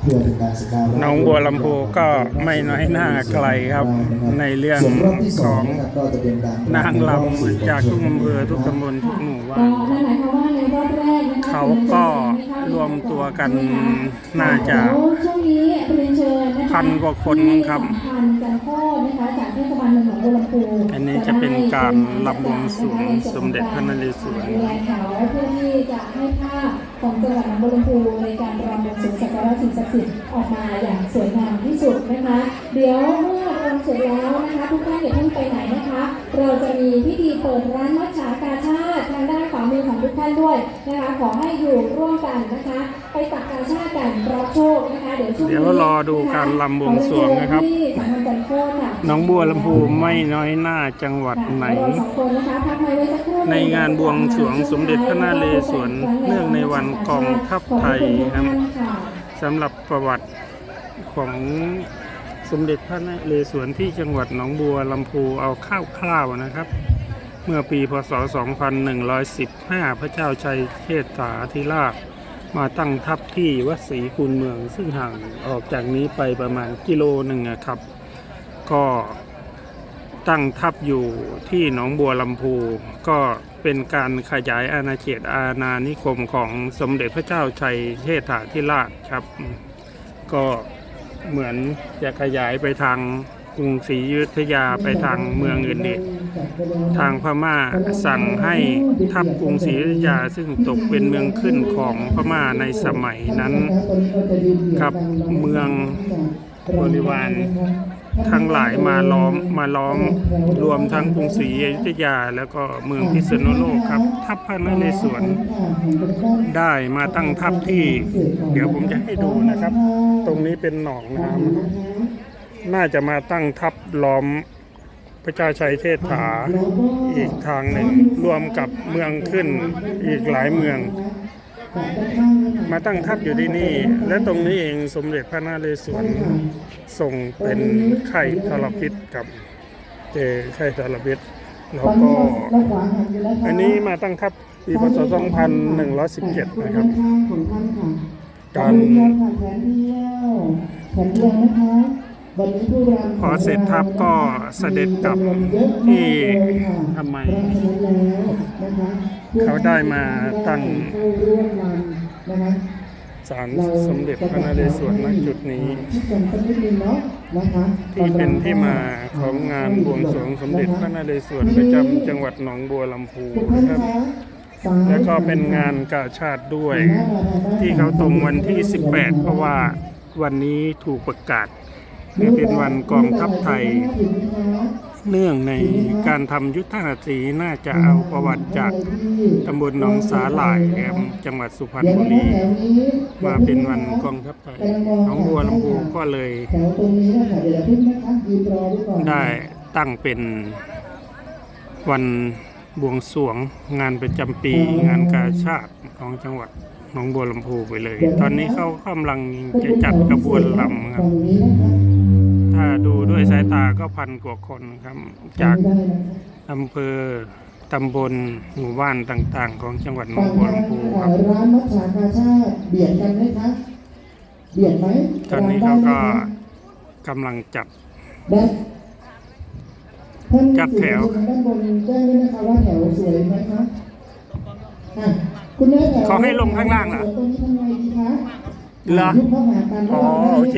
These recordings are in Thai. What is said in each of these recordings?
เพื่อเป็นการสการะหน้องบัวลำพูก็ไม่น้อยหน้าไกลครับ ในเรื่องส่วนรอบที่สขอองงนะครับก็จะเป็นการนางลำจากทุกอำเภอทุกตำบลทุกหมู่บ้าก็นนั่นหมายความว่าในรอบแรกนะคะเขาก็รวมตัวกันน่าจะแล้วช่วงนี้เรียนเชิญนะคะพันกว่าคนครับที่สัมพันธ์กันข้อนะคะจากเทศบาลเมืองหนองบัวลำพูอันนี้จะเป็นการรำบวงสรวงสมเด็จพระนเรศวรแถลงข่าวเพื่อที่จะให้ภาพของจังหวัดหนองบัวลำพูในการรำบวงส ศักดิ์สิทธิ์ออกมาอย่างสวยงามที่สุดนะคะ เดี๋ยวเมื่อรำเสร็จแล้วนะคะทุกท่านอย่าเพิ่งไปไหนนะคะ เราจะมีพิธีเปิดร้านมัจฉากาชาติทางด้านขวามือของทุกท่านด้วยนะคะขอให้อยู่ร่วมกันนะคะ ไปตักกาชาติกันรับโชคนะคะเดี๋ยวช่วงนี้เดี๋ยวรอดูการรำบวงสรวงนะครับที่สัมพันธ์กันโคตรค่ะหน้องบัวลำพูไม่น้อยหน้าจังหวัดไหนเราสองคนนะคะพักไว้ไว้สักครู่ในงานบวงสรวงสมเด็จพระนเรศวรเนื่องในวันกองทัพไทยครับ สำหรับประวัติของสมเด็จพระนเรศวรที่จังหวัดหนองบัวลำพูเอาคร่าวๆนะครับ เมื่อปีพศ 2115 พระเจ้าชัยเทศสาธิราชมาตั้งทัพที่วัดศรีคูนเมือง ซึ่งห่างออกจากนี้ไปประมาณกิโลหนึ่งอะครับ ก็ตั้งทัพอยู่ที่หนองบัวลำพูก็ เป็นการขยายอาณาเขตอาณานิคมของสมเด็จพระเจ้าชัยเทศาธิราชครับ ก็เหมือนจะขยายไปทางกรุงศรีอยุธยาไปทางเมืองอื่นๆทางพม่าสั่งให้ทัพกรุงศรีอยุธยาซึ่งตกเป็นเมืองขึ้นของพม่าในสมัยนั้น กับเมืองบริวาร ทั้งหลายมาล้อมมาล้อมรวมทั้งกรุงศรีอยุธยา แล้วก็เมืองพิษณุโลกครับ ทัพพระนเรศวรได้มาตั้งทัพที่ เดี๋ยวผมจะให้ดูนะครับ ตรงนี้เป็นหนองน้ำน่าจะมาตั้งทัพล้อมพระเจ้าชัยเทศถาอีกทางหนึ่งรวมกับเมืองขึ้นอีกหลายเมือง มาตั้งทัพอยู่ที่นี่ และตรงนี้เองสมเด็จพระนเรศวร ส่งเป็นไข่ทรพิษกับเจอไข่ทรพิษแล้วก็อันนี้มาตั้งทัพปีพศ2117 นะครับ การแผนเดียวแผนเดียวนะคะพอเสร็จทัพก็เสด็จกลับที่ทำไม เขาได้มาตั้ง ศาลสมเด็จพระนเรศวรณจุดนี้ ที่เป็นที่มาของงานบวงสรวงสมเด็จพระนเรศวรประจำจังหวัดหนองบัวลำพูนะครับแล้วก็เป็นงานกาชาติด้วย ที่เขาตรงวันที่ 18 เพราะว่าวันนี้ถูกประกาศ ให้เป็นวันกองทัพไทย เนื่องในการทำยุทธหัตถีน่าจะเอาประวัติจากตำบลหนองสาหร่ายครับจังหวัดสุพรรณบุรีมาเป็นวันกองทัพไทยหนองบัวลำพูก็เลยได้ตั้งเป็นวันบวงสรวงงานประจำปีงานกาชาติของจังหวัดหนองบัวลำพูไปเลย ตอนนี้เขากำลังจะจัดกระบวนลำครับ สายตาก็พันกว่าคนครับ จากได้นะคะอำเภอตำบลหมู่บ้านต่างๆ ของจังหวัดหนอฝั่งงบัวทางลำพูคเอ่รับอร้านมัทฉากาชาติเบียดกันไหมคะเบียดไหมตอนนี้เขาก็กำลังจัดได้ท่านจัดแถวสื่อมชนทางด้านบนแจ้งด้วยนะคะว่าแถวสวยไหมคะอะคุณแม่แถวเขาให้ลงข้างล่างเหรอตรงนี้ทำไงดีคะเหรอยุบเข้าหากันอ๋อโอเค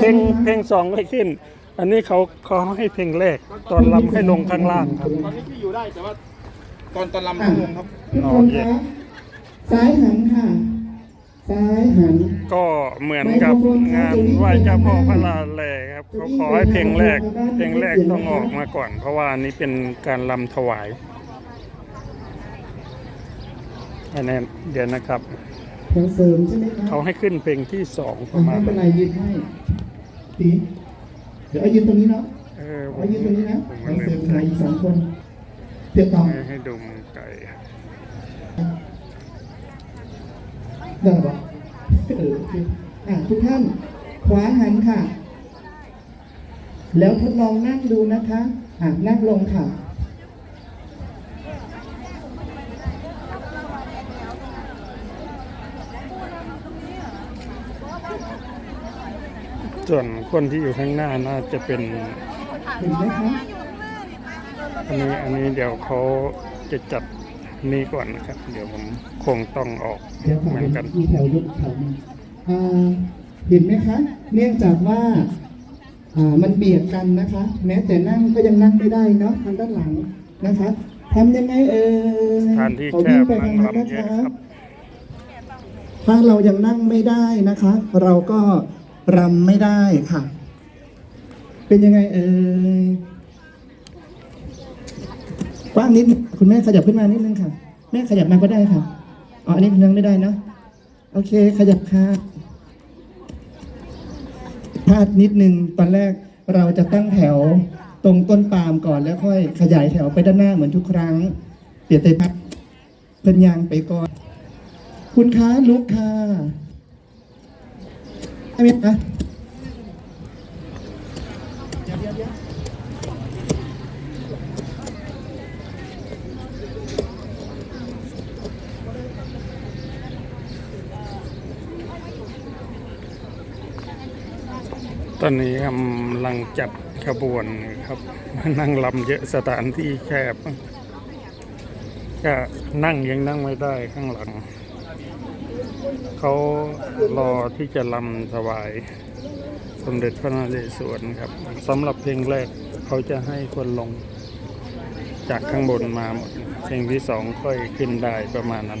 เพลงเพลงสองไม่ขึ้น อันนี้เขาเขาให้เพลงแรกตอนลำให้ลงข้างล่างครับตอนนี้พี่อยู่ได้แต่ว่าตอนตอนลำต้องลงครับทุกคนคะซ้ายหันค่ะซ้ายหันก็เหมือนกับงานไหว้เจ้าพ่อพระลาแลครับเขาขอให้เพลงแรก เพลงแรกต้องออกมาก่อน เพราะว่าอันนี้เป็นการลำถวายอันนี้เดี๋ยวนะครับแถวเสริมใช่ไหมคะเขาให้ขึ้นเพลงที่สองประมาไม่ณเป็นไรยืนให้ ตีเดี๋ยวเอายืนตรงนี้เนาะเออผเอามยืนตรงนี้นะผมแถไม่วเสริลืมมไหนใจอีกสองคนเดี๋ยวต่อให้ให้ดูมือไก่ได้ปะเออโอเคอะทุกท่านขวาหันค่ะ แล้วทดลองนั่งดูนะคะอะนั่งลงค่ะ ส่วนคนที่อยู่ข้างหน้าน่าจะเป็นเห็นไหมคะอันนี้อันนี้เดี๋ยวเขาจะจัดนี่ก่อนนะครับ เดี๋ยวผมคงต้องออกเดี๋ยวขอเหมือนกันมีแถวยกเขามาอ่าเห็นไหมคะ เนื่องจากว่าอ่ามันเบียดกันนะคะ แม้แต่นั่งก็ยังนั่งไม่ได้เนาะทางด้านหลังนะคะทำยังไงเอ่ยทานที่ขอแควิ่งบไปนั่ทางงนั้นลำนะเยอะคะครับถ้าเรายังนั่งไม่ได้นะคะ เราก็ รำไม่ได้ค่ะ เป็นยังไงเอ่ยกว้างนิดคุณแม่ขยับขึ้นมานิดนึงค่ะ แม่ขยับมาก็ได้ค่ะอ๋ออันนี้ยังไม่ได้เนอะโอเค ขยับค่ะพลาดนิดนึงตอนแรกเราจะตั้งแถวตรงต้นปาล์มก่อนแล้วค่อย ขยายแถวไปด้านหน้าเหมือนทุกครั้ง เปลี่ยนเตยพัดเพิ่นยางไปก่อน คุณคะลุกค่ะ ได้ไหมคะตอนนี้กำลังจัดขบวนครับ นั่งลำเยอะสถานที่แคบ ก็นั่งยังนั่งไม่ได้ข้างหลัง เขารอที่จะลำถวายสมเด็จพระนเรศวรครับสำหรับเพลงแรกเขาจะให้คนลงจากข้างบนมาหมดเพลงที่สองค่อยขึ้นได้ประมาณนั้น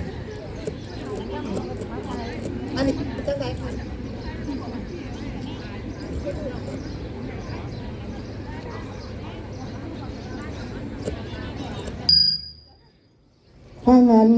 ถ้างั้น